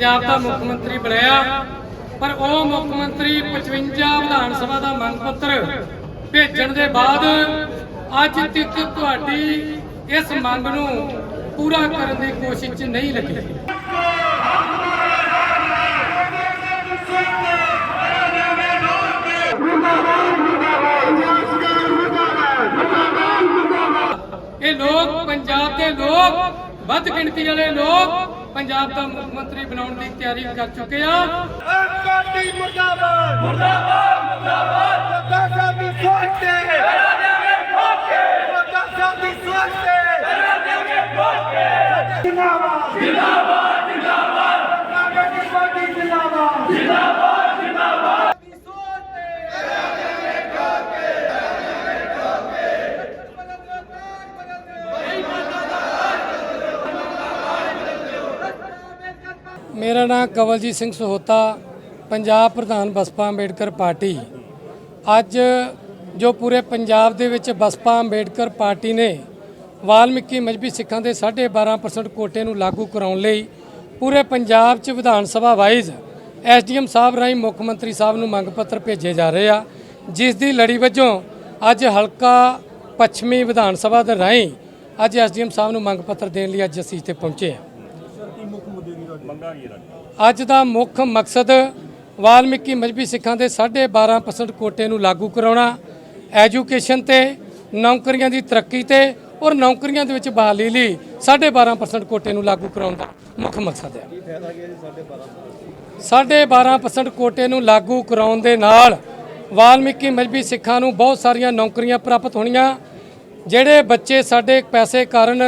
ਪੰਜਾਬ ਦਾ ਮੁੱਖ ਮੰਤਰੀ ਬਣਾਇਆ ਪਰ ਉਹ ਮੁੱਖ ਮੰਤਰੀ 55 ਵਿਧਾਨ ਸਭਾ ਦਾ ਮੰਗ ਪੱਤਰ ਭੇਜਣ ਦੇ ਬਾਅਦ ਅੱਜ ਤੱਕ ਤੁਹਾਡੀ ਇਸ ਮੰਗ ਨੂੰ ਪੂਰਾ ਕਰਨ ਦੀ ਕੋਸ਼ਿਸ਼ ਨਹੀਂ ਲੱਗੀ। ਇਹ ਲੋਕ, ਪੰਜਾਬ ਦੇ ਲੋਕ, ਵੱਧ ਗਿਣਤੀ ਵਾਲੇ ਲੋਕ ਪੰਜਾਬ ਦਾ ਮੁੱਖ ਮੰਤਰੀ ਬਣਾਉਣ ਦੀ ਤਿਆਰੀ ਕਰ ਚੁੱਕੇ ਆ। ਪਾਰਟੀ ਮੁਰਦਾਬਾਦ। ਮੁਰਦਾਬਾਦ ਮੁਰਦਾਬਾਦ। ਸਰਦਾਰ ਸਾਹਿਬ ਦੀ ਸੋਚ ਤੇ ਸਰਦਾਰ ਸਾਹਿਬ ਦੀ ਸੋਚ ਤੇ ਜਿੰਦਾਬਾਦ ਜਿੰਦਾਬਾਦ ਜਿੰਦਾਬਾਦ ਕਾਂਗਰਸ ਪਾਰਟੀ ਜਿੰਦਾਬਾਦ ਜਿੰਦਾਬਾਦ ਜਿੰਦਾਬਾਦ ਦੀ ਸੋਚ ਤੇ ਮੇਰਾ ਨਾਮ ਕਵਲਜੀਤ ਸਿੰਘ ਸਹੋਤਾ, ਪੰਜਾਬ ਪ੍ਰਧਾਨ ਬਸਪਾ ਅੰਬੇਡਕਰ ਪਾਰਟੀ। ਅੱਜ ਜੋ ਪੂਰੇ ਪੰਜਾਬ ਦੇ ਵਿੱਚ ਬਸਪਾ ਅੰਬੇਡਕਰ ਪਾਰਟੀ ਨੇ ਵਾਲਮੀਕੀ ਮਜਬੀ ਸਿੱਖਾਂ ਦੇ 12.5% ਕੋਟੇ ਨੂੰ ਲਾਗੂ ਕਰਾਉਣ ਲਈ ਪੂਰੇ ਪੰਜਾਬ 'ਚ ਵਿਧਾਨ ਸਭਾ ਵਾਈਜ਼ ਐਸਡੀਐਮ ਸਾਹਿਬ ਰਾਹੀਂ ਮੁੱਖ ਮੰਤਰੀ ਸਾਹਿਬ ਨੂੰ ਮੰਗ ਪੱਤਰ ਭੇਜੇ ਜਾ ਰਹੇ ਆ, ਜਿਸ ਦੀ ਲੜੀ ਵਜੋਂ ਅੱਜ ਹਲਕਾ ਪੱਛਮੀ ਵਿਧਾਨ ਸਭਾ ਦੇ ਰਾਹੀਂ ਅੱਜ ਐਸਡੀਐਮ ਸਾਹਿਬ ਨੂੰ ਮੰਗ ਪੱਤਰ ਦੇਣ ਲਈ ਅੱਜ ਅਸੀਂ ਇੱਥੇ ਪਹੁੰਚੇ ਹਾਂ। ਅੱਜ ਦਾ ਮੁੱਖ ਮਕਸਦ ਵਾਲਮੀਕੀ ਮਜਬੀ ਸਿੱਖਾਂ ਦੇ 12.5% ਕੋਟੇ ਨੂੰ ਲਾਗੂ ਕਰਾਉਣਾ ਐਜੂਕੇਸ਼ਨ ਤੇ, ਨੌਕਰੀਆਂ ਦੀ ਤਰੱਕੀ ਤੇ ਔਰ ਨੌਕਰੀਆਂ ਦੇ ਵਿੱਚ ਬਹਾਲੀ ਲਈ 12.5% ਕੋਟੇ ਨੂੰ ਲਾਗੂ ਕਰਾਉਣ ਦਾ ਮੁੱਖ ਮਕਸਦ ਹੈ। 12.5% ਕੋਟੇ ਨੂੰ ਲਾਗੂ ਕਰਾਉਣ ਦੇ ਨਾਲ ਵਾਲਮੀਕੀ ਮਜਬੀ ਸਿੱਖਾਂ ਨੂੰ ਬਹੁਤ ਸਾਰੀਆਂ ਨੌਕਰੀਆਂ ਪ੍ਰਾਪਤ ਹੋਣੀਆਂ, ਜਿਹੜੇ ਬੱਚੇ ਸਾਡੇ ਪੈਸੇ ਕਾਰਨ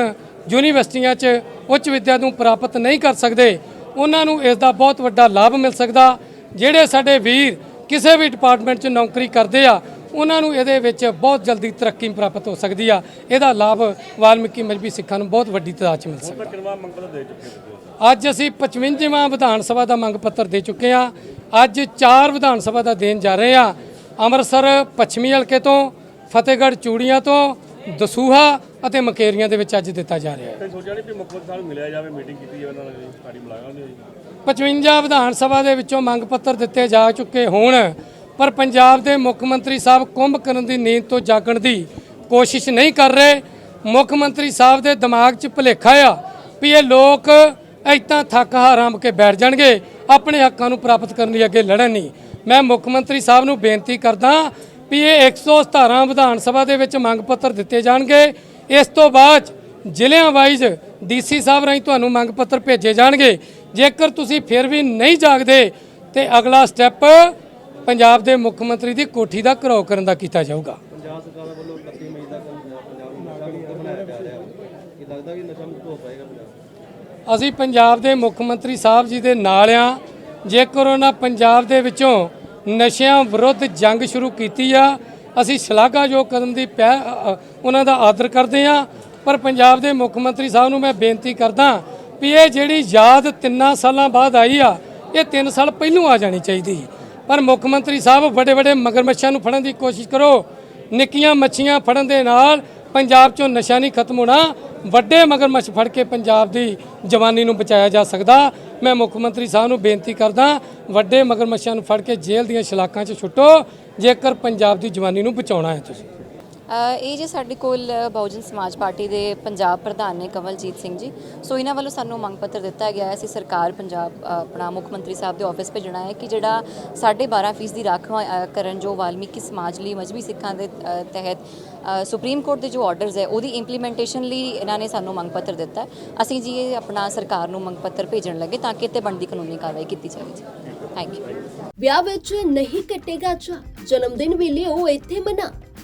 ਯੂਨੀਵਰਸਿਟੀਆਂ 'ਚ ਉੱਚ ਵਿੱਦਿਆ ਨੂੰ ਪ੍ਰਾਪਤ ਨਹੀਂ ਕਰ ਸਕਦੇ ਉਹਨਾਂ ਨੂੰ ਇਸ ਦਾ ਬਹੁਤ ਵੱਡਾ ਲਾਭ ਮਿਲ ਸਕਦਾ। ਜਿਹੜੇ ਸਾਡੇ ਵੀਰ ਕਿਸੇ ਵੀ ਡਿਪਾਰਟਮੈਂਟ 'ਚ ਨੌਕਰੀ ਕਰਦੇ ਆ ਉਹਨਾਂ ਨੂੰ ਇਹਦੇ ਵਿੱਚ ਬਹੁਤ ਜਲਦੀ ਤਰੱਕੀ ਪ੍ਰਾਪਤ ਹੋ ਸਕਦੀ ਆ। ਇਹਦਾ ਲਾਭ ਵਾਲਮੀਕੀ ਮਜਬੀ ਸਿੱਖਾਂ ਨੂੰ ਬਹੁਤ ਵੱਡੀ ਤਾਦਾਦ 'ਚ ਮਿਲ ਸਕਦਾ। ਅੱਜ ਅਸੀਂ 55ਵਾਂ ਵਿਧਾਨ ਸਭਾ ਦਾ ਮੰਗ ਪੱਤਰ ਦੇ ਚੁੱਕੇ ਹਾਂ ਅੱਜ ਚਾਰ ਵਿਧਾਨ ਸਭਾ ਦਾ ਦੇਣ ਜਾ ਰਹੇ ਹਾਂ ਅੰਮ੍ਰਿਤਸਰ ਪੱਛਮੀ ਹਲਕੇ ਤੋਂ ਫਤਿਹਗੜ੍ਹ ਚੂੜੀਆਂ ਤੋਂ ਦਸੂਹਾ ਅਤੇ ਮਕੇਰੀਆਂ ਦੇ ਵਿੱਚ ਅੱਜ ਦਿੱਤਾ ਜਾ ਰਿਹਾ ਹੈ। ਸੋਚਿਆ ਨਹੀਂ ਵੀ ਮੁੱਖ ਮੰਤਰੀ ਸਾਹਿਬ ਮਿਲਿਆ ਜਾਵੇ ਮੀਟਿੰਗ ਕੀਤੀ ਜਾਵੇ ਉਹਨਾਂ ਨਾਲ ਸਾਡੀ ਮੁਲਾਕਾਤ ਨਹੀਂ ਹੋਈ। 55 ਵਿਧਾਨ ਸਭਾ ਦੇ ਵਿੱਚੋਂ ਮੰਗ ਪੱਤਰ ਦਿੱਤੇ ਜਾ ਚੁੱਕੇ ਹੋਣ ਪਰ ਪੰਜਾਬ ਦੇ ਮੁੱਖ ਮੰਤਰੀ ਸਾਹਿਬ ਕੁੰਭ ਕਰਨ ਦੀ ਨੀਂਦ ਤੋਂ ਜਾਗਣ ਦੀ ਕੋਸ਼ਿਸ਼ ਨਹੀਂ ਕਰ ਰਹੇ। ਮੁੱਖ ਮੰਤਰੀ ਸਾਹਿਬ ਦੇ ਦਿਮਾਗ 'ਚ ਭੁਲੇਖਾ ਆ ਵੀ ਇਹ ਲੋਕ ਇਤਾਂ ਥੱਕ ਹਾਰਾਮ ਕੇ ਬੈਠ ਜਾਣਗੇ ਆਪਣੇ ਹੱਕਾਂ ਨੂੰ ਪ੍ਰਾਪਤ ਕਰਨ ਲਈ ਅੱਗੇ ਲੜਨ ਨਹੀਂ। ਮੈਂ ਮੁੱਖ ਮੰਤਰੀ ਸਾਹਿਬ ਨੂੰ ਬੇਨਤੀ ਕਰਦਾ ਵੀ ਇਹ 117 ਵਿਧਾਨ ਸਭਾ ਦੇ ਵਿੱਚ ਮੰਗ ਪੱਤਰ ਦਿੱਤੇ ਜਾਣਗੇ। ਇਸ ਤੋਂ ਬਾਅਦ ਜ਼ਿਲ੍ਹਿਆਂ ਵਾਈਜ਼ ਡੀਸੀ ਸਾਹਿਬ ਰਾਹੀਂ ਤੁਹਾਨੂੰ ਮੰਗ ਪੱਤਰ ਭੇਜੇ ਜਾਣਗੇ। ਜੇਕਰ ਤੁਸੀਂ ਫਿਰ ਵੀ ਨਹੀਂ ਜਾਗਦੇ ਤੇ ਅਗਲਾ ਸਟੈਪ ਪੰਜਾਬ ਦੇ ਮੁੱਖ ਮੰਤਰੀ ਦੀ ਕੋਠੀ ਦਾ ਘਰੋ ਕਰਨ ਦਾ ਕੀਤਾ ਜਾਊਗਾ। ਪੰਜਾਬ ਸਰਕਾਰ ਵੱਲੋਂ 31 ਮਈ ਤੱਕ ਪੰਜਾਬ ਨੂੰ ਨਸ਼ਾ ਮੁਕਤ ਬਣਾਇਆ ਜਾ ਰਿਹਾ। ਹੈ ਕੀ ਲੱਗਦਾ ਕਿ ਨਸ਼ਾ ਮੁਕਤ ਹੋ ਪਾਏਗਾ ਪੰਜਾਬ? ਅਸੀਂ ਪੰਜਾਬ ਦੇ ਮੁੱਖ ਮੰਤਰੀ ਸਾਹਿਬ ਜੀ ਦੇ ਨਾਲ ਆ। ਜੇਕਰ ਉਹਨਾਂ ਪੰਜਾਬ ਦੇ ਵਿੱਚੋਂ ਨਸ਼ਿਆਂ ਵਿਰੁੱਧ ਜੰਗ ਸ਼ੁਰੂ ਕੀਤੀ ਆ। ਅਸੀਂ ਸ਼ਲਾਘਾਯੋਗ ਕਦਮ ਦੀ ਪਹਿ ਉਹਨਾਂ ਦਾ ਆਦਰ ਕਰਦੇ ਆ ਪਰ ਪੰਜਾਬ ਦੇ ਮੁੱਖ ਮੰਤਰੀ ਸਾਹਿਬ ਨੂੰ ਮੈਂ ਬੇਨਤੀ ਕਰਦਾ ਵੀ ਇਹ ਜਿਹੜੀ ਯਾਦ ਤਿੰਨਾਂ ਸਾਲਾਂ ਬਾਅਦ ਆਈ ਆ, ਇਹ 3 ਸਾਲ ਪਹਿਲੋਂ ਆ ਜਾਣੀ ਚਾਹੀਦੀ। ਪਰ ਮੁੱਖ ਮੰਤਰੀ ਸਾਹਿਬ ਵੱਡੇ ਵੱਡੇ ਮਗਰਮੱਛਾਂ ਨੂੰ ਫੜਨ ਦੀ ਕੋਸ਼ਿਸ਼ ਕਰੋ। ਨਿੱਕੀਆਂ ਮੱਛੀਆਂ ਫੜਨ ਦੇ ਨਾਲ ਪੰਜਾਬ 'ਚੋਂ ਨਸ਼ਾ ਨਹੀਂ ਖਤਮ ਹੋਣਾ। ਵੱਡੇ ਮਗਰਮੱਛ ਫੜ ਕੇ ਪੰਜਾਬ ਦੀ ਜਵਾਨੀ ਨੂੰ ਬਚਾਇਆ ਜਾ ਸਕਦਾ। ਮੈਂ ਮੁੱਖ ਮੰਤਰੀ ਸਾਹਿਬ ਨੂੰ ਬੇਨਤੀ ਕਰਦਾ, ਵੱਡੇ ਮਗਰਮੱਛਾਂ ਨੂੰ ਫੜ ਕੇ ਜੇਲ੍ਹ ਦੀਆਂ ਸ਼ਲਾਕਾਂ 'ਚ ਛੁੱਟੋ ਜੇਕਰ ਪੰਜਾਬ ਦੀ ਜਵਾਨੀ ਨੂੰ ਬਚਾਉਣਾ ਹੈ ਤੁਸੀਂ। ਇਹ ਜੇ ਸਾਡੇ ਕੋਲ ਬਹੁਜਨ ਸਮਾਜ ਪਾਰਟੀ ਦੇ ਪੰਜਾਬ ਪ੍ਰਧਾਨ ਨੇ ਕਮਲਜੀਤ ਸਿੰਘ ਜੀ, ਸੋ ਇਹਨਾਂ ਵੱਲੋਂ ਸਾਨੂੰ ਮੰਗ ਪੱਤਰ ਦਿੱਤਾ ਗਿਆ ਹੈ। ਅਸੀਂ ਸਰਕਾਰ ਪੰਜਾਬ ਆਪਣਾ ਮੁੱਖ ਮੰਤਰੀ ਸਾਹਿਬ ਦੇ ਆਫਿਸ ਭੇਜਣਾ ਹੈ ਕਿ ਜਿਹੜਾ 12.5 ਫੀਸ ਦੀ ਰਾਖ ਕਰਨ ਜੋ ਵਾਲਮੀਕੀ ਸਮਾਜ ਲਈ ਮਜਬੀ ਸਿੱਖਾਂ ਦੇ ਤਹਿਤ ਸੁਪਰੀਮ ਕੋਰਟ ਦੇ ਜੋ ਆਰਡਰਸ ਹੈ, ਉਹਦੀ ਇੰਪਲੀਮੈਂਟੇਸ਼ਨ ਲਈ ਇਹਨਾਂ ਨੇ ਸਾਨੂੰ ਮੰਗ ਪੱਤਰ ਦਿੱਤਾ ਅਸੀਂ ਜੀ ਇਹ ਆਪਣਾ ਸਰਕਾਰ ਨੂੰ ਮੰਗ ਪੱਤਰ ਭੇਜਣ ਲੱਗੇ ਤਾਂ ਕਿ ਇੱਥੇ ਬਣਦੀ ਕਾਨੂੰਨੀ ਕਾਰਵਾਈ ਕੀਤੀ ਜਾਵੇ ਜੀ। ਥੈਂਕ ਯੂ ਵਿਆਹ ਵਿੱਚ ਨਹੀਂ ਕੱਟੇਗਾ ਚਾ ਜਨਮ ਦਿਨ ਵੇਲੇ ਉਹ ਇੱਥੇ ਮਨਾ।